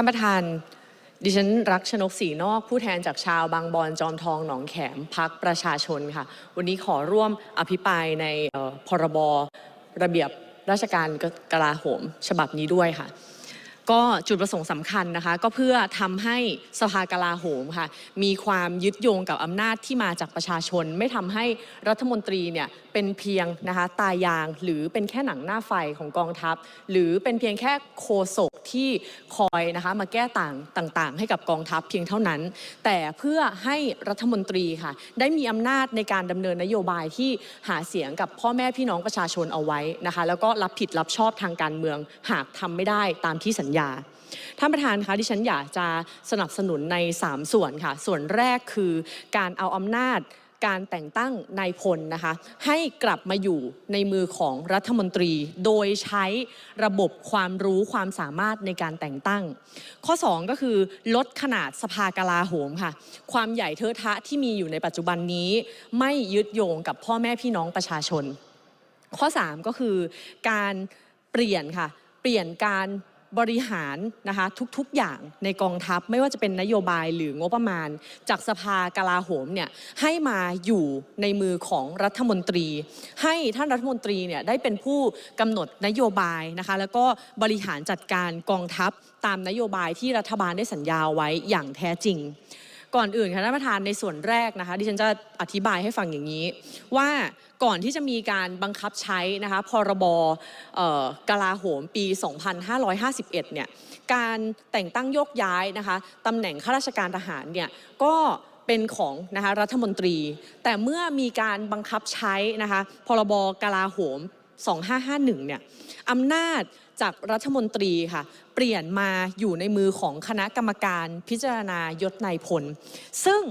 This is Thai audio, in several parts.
านประธาน ดิฉันรักชนกศรีนอกผู้แทนจากชาวบางบอนจอมทองหนองแขมพักประชาชนค่ะ วันนี้ขอร่วมอภิปรายในพรบระเบียบราชการกลาโหม ฉบับนี้ด้วยค่ะ ก็จุดประสงค์สำคัญนะคะ ก็เพื่อทำให้สภากลาโหมค่ะมีความยึดโยงกับอำนาจที่มาจากประชาชน ไม่ทำให้รัฐมนตรีเนี่ยเป็นเพียงนะคะตายางหรือเป็นแค่หนังหน้าไฟของกองทัพ หรือเป็นเพียงแค่โคศกที่คอยนะคะมาแก้ต่างต่างๆ ให้กับกองทัพเพียงเท่านั้น แต่เพื่อให้รัฐมนตรีค่ะได้มีอำนาจในการดำเนินนโยบายที่หาเสียงกับพ่อแม่พี่น้องประชาชนเอาไว้นะคะแล้วก็รับผิดรับชอบทางการเมืองหากทำไม่ได้ตามที่สัญญาท่านประธานคะดิฉันอยากจะสนับสนุนใน 3 ส่วนค่ะ ส่วนแรกคือการเอาอำนาจการแต่งตั้งนายพลนะคะให้กลับมาอยู่ในมือของรัฐมนตรี โดยใช้ระบบความรู้ความสามารถในการแต่งตั้ง ข้อ 2 ก็คือลดขนาดสภากลาโหมค่ะความใหญ่เทอะทะที่มีอยู่ในปัจจุบันนี้ ไม่ยึดโยงกับพ่อแม่พี่น้องประชาชน ข้อ 3 ก็คือการเปลี่ยนค่ะเปลี่ยนการ บริหารนะคะทุกๆอย่างในกองทัพไม่ว่าจะเป็นนโยบายหรืองบประมาณ จากสภากลาโหมเนี่ยให้มาอยู่ในมือของรัฐมนตรี ให้ท่านรัฐมนตรีเนี่ยได้เป็นผู้กำหนดนโยบายนะคะแล้วก็บริหารจัดการกองทัพตามนโยบายที่รัฐบาลได้สัญญาไว้อย่างแท้จริง ก่อนอื่นค่ะท่านประธานในส่วนแรกนะคะดิฉันจะอธิบายให้ฟังอย่างนี้ ว่าก่อนที่จะมีการบังคับใช้นะคะพรบกลาโหมปี 2551 เนี่ยการแต่งตั้งโยกย้ายนะคะตำแหน่งข้าราชการทหารเนี่ยก็เป็นของนะคะรัฐมนตรี แต่เมื่อมีการบังคับใช้นะคะพรบกลาโหม 2551 เนี่ยอำนาจจากรัฐมนตรีค่ะ เปลี่ยนมาอยู่ในมือของคณะกรรมการพิจารณายศนายพล ซึ่ง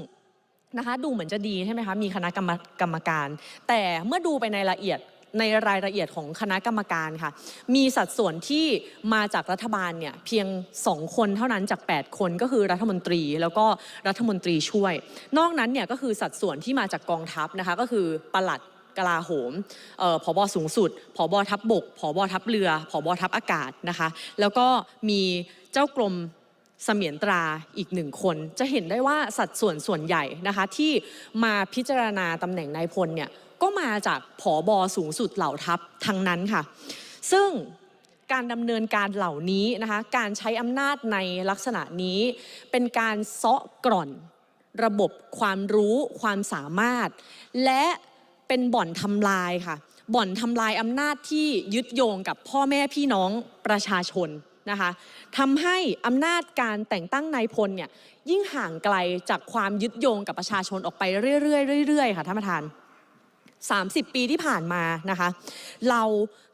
นะคะดูเหมือนจะดีใช่ไหมคะ มีคณะกรรมกรรมการ แต่เมื่อดูไปในละเอียดในรายละเอียดของคณะกรรมการค่ะ มีสัดส่วนที่มาจากรัฐบาลเนี่ยเพียง 2 คนเท่านั้นจาก 8 คนก็คือรัฐมนตรีแล้วก็รัฐมนตรีช่วย นอกนั้นเนี่ยก็คือสัดส่วนที่มาจากกองทัพนะคะก็คือปลัด กลาโหมเอ่อผบสูงสุดผบทัพบบกผบทัพเรือผบทัพอากาศนะคะ แล้วก็มีเจ้ากรมเสมียนตราอีกหนึ่งคน จะเห็นได้ว่าสัดส่วนส่วนใหญ่นะคะที่มาพิจารณาตำแหน่งนายพลเนี่ยก็มาจากผอบสูงสุดเหล่าทัพทั้งนั้นค่ะ ซึ่งการดำเนินการเหล่านี้นะคะการใช้อำนาจในลักษณะนี้ เป็นการเซาะกร่อนระบบความรู้ความสามารถ และ เป็นบ่อนทำลายค่ะ บ่อนทำลายอำนาจที่ยึดโยงกับพ่อแม่พี่น้องประชาชนนะคะทำให้อำนาจการแต่งตั้งนายพลเนี่ยยิ่งห่างไกลจากความยึดโยงกับประชาชนออกไปเรื่อยๆเรื่อยๆค่ะท่านประธาน 30 ปีที่ผ่านมานะคะเรา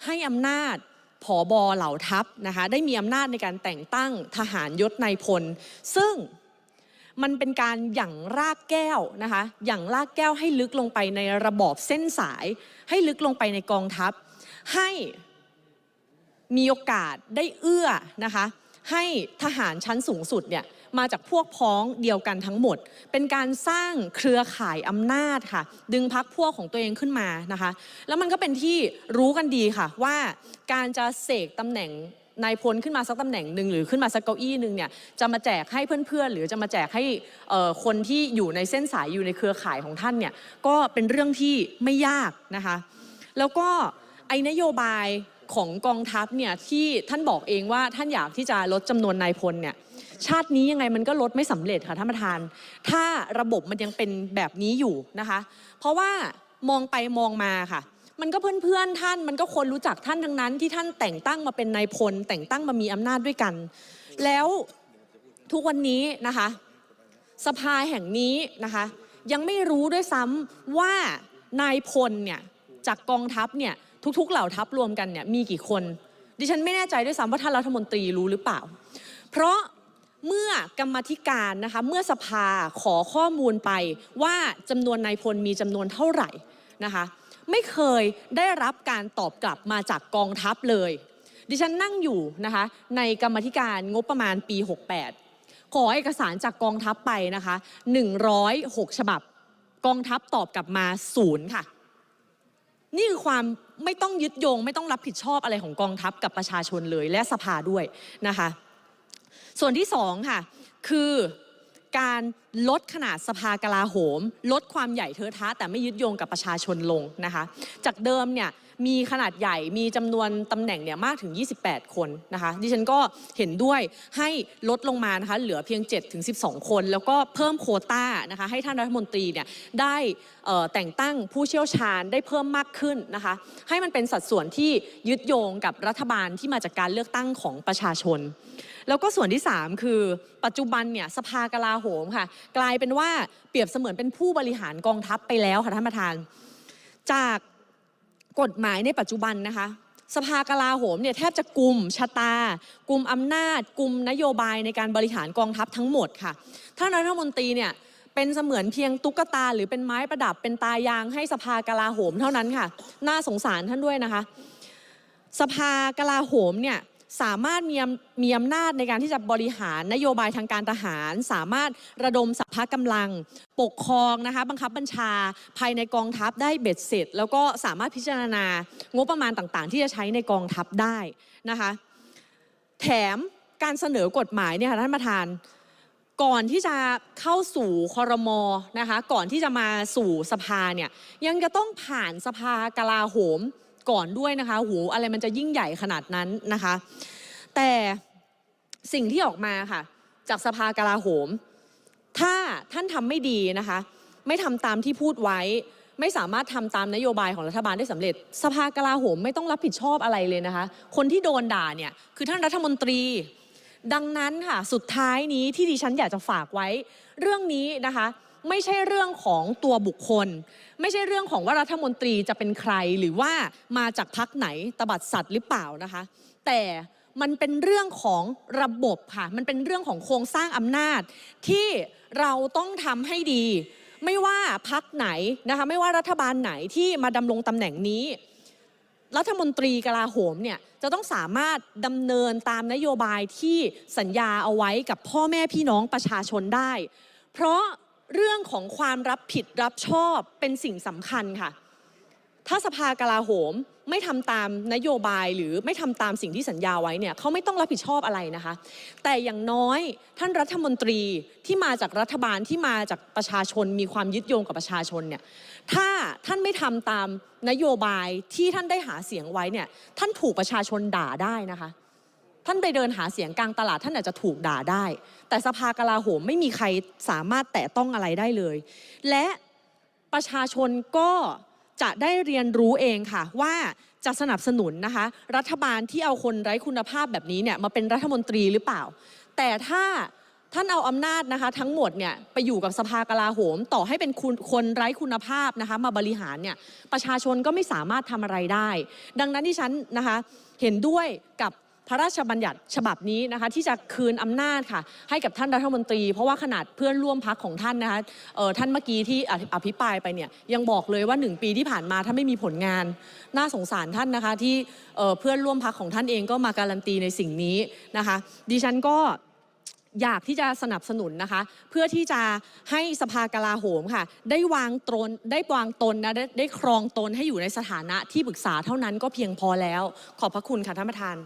ให้อำนาจผอบอเหล่าทัพนะคะได้มีอำนาจในการแต่งตั้งทหารยศนายพล ซึ่ง มันเป็นการหยั่งรากแก้วนะคะหยั่งรากแก้วให้ลึกลงไปในระบอบเส้นสาย ให้ลึกลงไปในกองทัพ ให้มีโอกาสได้เอื้อนะคะให้ทหารชั้นสูงสุดเนี่ยมาจากพวกพ้องเดียวกันทั้งหมด เป็นการสร้างเครือข่ายอำนาจค่ะ ดึงพักพวกของตัวเองขึ้นมานะคะ แล้วมันก็เป็นที่รู้กันดีค่ะว่าการจะเสกตำแหน่ง นายพลขึ้นมาสักตำแหน่งหนึ่งหรือขึ้นมาสักเก้าอี้หนึ่งเนี่ยจะมาแจกให้เพื่อนๆ หรือจะมาแจกให้คนที่อยู่ในเส้นสายอยู่ในเครือข่ายของท่านเนี่ยก็เป็นเรื่องที่ไม่ยากนะคะแล้วก็ไอ้นโยบายของกองทัพเนี่ยที่ท่านบอกเองว่าท่านอยากที่จะลดจำนวนนายพลเนี่ยชาตินี้ยังไงมันก็ลดไม่สำเร็จค่ะท่านประธาน ถ้าระบบมันยังเป็นแบบนี้อยู่นะคะ เพราะว่ามองไปมองมาค่ะ มันก็เพื่อนๆท่าน มันก็คนรู้จักท่านทั้งนั้น ที่ท่านแต่งตั้งมาเป็นนายพล แต่งตั้งมามีอำนาจด้วยกัน แล้วทุกวันนี้นะคะ สภาแห่งนี้นะคะ ยังไม่รู้ด้วยซ้ำว่านายพลเนี่ยจากกองทัพเนี่ยทุกๆ เหล่าทัพรวมกันเนี่ยมีกี่คน ดิฉันไม่แน่ใจด้วยซ้ำว่าท่านรัฐมนตรีรู้หรือเปล่า เพราะเมื่อกรรมาธิการนะคะเมื่อสภาขอข้อมูลไปว่าจำนวนนายพลมีจำนวนเท่าไหร่นะคะ ไม่เคยได้รับการตอบกลับมาจากกองทัพเลย ดิฉันนั่งอยู่นะคะ ในกรรมธิการงบประมาณปี 68 ขอเอกสารจากกองทัพไปนะคะ 106 ฉบับ กองทัพตอบกลับมาศูนย์ค่ะ นี่คือความไม่ต้องยึดโยง ไม่ต้องรับผิดชอบอะไรของกองทัพกับประชาชนเลย และสภาด้วยนะคะ ส่วนที่สองค่ะ คือการ ลดขนาดสภากลาโหม ลดความใหญ่เทอะทะแต่ไม่ยึดโยงกับประชาชนลงนะคะ จากเดิมเนี่ยมีขนาดใหญ่มีจำนวนตำแหน่งเนี่ยมากถึง 28 คนนะคะ ดิฉันก็เห็นด้วยให้ลดลงมานะคะเหลือเพียง7ถึง12 คน แล้วก็เพิ่มโควต้านะคะให้ท่านรัฐมนตรีเนี่ยได้แต่งตั้งผู้เชี่ยวชาญได้เพิ่มมากขึ้นนะคะ ให้มันเป็นสัดส่วนที่ยึดโยงกับรัฐบาลที่มาจากการเลือกตั้งของประชาชน แล้วก็ส่วนที่ 3 คือปัจจุบันเนี่ยสภากลาโหมค่ะกลายเป็นว่าเปรียบเสมือนเป็นผู้บริหารกองทัพไปแล้วค่ะท่านประธาน จากกฎหมายในปัจจุบันนะคะสภากลาโหมเนี่ยแทบจะกลุ่มชะตา กลุ่มอำนาจ กลุ่มนโยบายในการบริหารกองทัพทั้งหมดค่ะท่านรัฐมนตรีเนี่ยเป็นเสมือนเพียงตุ๊กตา หรือเป็นไม้ประดับเป็นตายางให้สภากลาโหมเท่านั้นค่ะ น่าสงสารท่านด้วยนะคะ สภากลาโหมเนี่ย สามารถมีอำมีอำนาจในการที่จะบริหารนโยบายทางการทหาร สามารถระดมสัพพะกำลัง ปกครองนะคะบังคับบัญชาภายในกองทัพได้เบ็ดเสร็จ แล้วก็สามารถพิจารณางบประมาณต่างๆ ที่จะใช้ในกองทัพได้นะคะแถมการเสนอกฎหมายเนี่ยค่ะท่านประธานก่อนที่จะเข้าสู่คอรมอนะคะก่อนที่จะมาสู่สภาเนี่ยยังจะต้องผ่านสภากลาโหม ก่อนด้วยนะคะโหอะไรมันจะยิ่งใหญ่ขนาดนั้นนะคะ แต่สิ่งที่ออกมาค่ะ จากสภากลาโหม ถ้าท่านทำไม่ดีนะคะ ไม่ทำตามที่พูดไว้ ไม่สามารถทำตามนโยบายของรัฐบาลได้สำเร็จ สภากลาโหมไม่ต้องรับผิดชอบอะไรเลยนะคะ คนที่โดนด่าเนี่ยคือท่านรัฐมนตรี ดังนั้นค่ะ สุดท้ายนี้ที่ดิฉันอยากจะฝากไว้ เรื่องนี้นะคะ ไม่ใช่เรื่องของตัวบุคคล ไม่ใช่เรื่องของว่ารัฐมนตรีจะเป็นใครหรือว่ามาจากพักไหนตบัดสัตว์หรือเปล่านะคะ แต่มันเป็นเรื่องของระบบค่ะ มันเป็นเรื่องของโครงสร้างอำนาจ ที่เราต้องทำให้ดี ไม่ว่าพักไหนนะคะ ไม่ว่ารัฐบาลไหนที่มาดำรงตำแหน่งนี้ รัฐมนตรีกลาโหมเนี่ยจะต้องสามารถดำเนินตามนโยบายที่สัญญาเอาไว้กับพ่อแม่พี่น้องประชาชนได้ เพราะ เรื่องของความรับผิดรับชอบเป็นสิ่งสำคัญค่ะ ถ้าสภากลาโหมไม่ทำตามนโยบายหรือไม่ทำตามสิ่งที่สัญญาไว้เนี่ยเขาไม่ต้องรับผิดชอบอะไรนะคะ แต่อย่างน้อยท่านรัฐมนตรีที่มาจากรัฐบาลที่มาจากประชาชน มีความยึดโยงกับประชาชนเนี่ยถ้าท่านไม่ทำตามนโยบายที่ท่านได้หาเสียงไว้เนี่ยท่านถูกประชาชนด่าได้นะคะ ท่านไปเดินหาเสียงกลางตลาดท่านอาจจะถูกด่าได้ แต่สภากลาโหมไม่มีใครสามารถแตะต้องอะไรได้เลย และประชาชนก็จะได้เรียนรู้เองค่ะว่าจะสนับสนุนนะคะ รัฐบาลที่เอาคนไร้คุณภาพแบบนี้เนี่ยมาเป็นรัฐมนตรีหรือเปล่า แต่ถ้าท่านเอาอำนาจนะคะทั้งหมดเนี่ยไปอยู่กับสภากลาโหม ต่อให้เป็นคคนไร้คุณภาพนะคะมาบริหารเนี่ยประชาชนก็ไม่สามารถทำอะไรได้ ดังนั้นที่ฉันนะคะเห็นด้วยกับ พระราชบัญญัติฉบับนี้นะคะที่จะคืนอำนาจค่ะให้กับท่านรัฐมนตรี เพราะว่าขนาดเพื่อนร่วมพักของท่านนะคะท่านเมื่อกี้ที่อภิปรายไปเนี่ยยังบอกเลยว่าหนึ่งปีที่ผ่านมาถ้าไม่มีผลงาน น่าสงสารท่านนะคะที่เพื่อนร่วมพักของท่านเองก็มาการันตีในสิ่งนี้นะคะดิฉันก็อยากที่จะสนับสนุนนะคะ เพื่อที่จะให้สภากลาโหมค่ะ ได้วางตนได้วางตนนะได้ครองตนให้อยู่ในสถานะที่ปรึกษาเท่านั้นก็เพียงพอแล้ว ขอบพระคุณค่ะท่านประธาน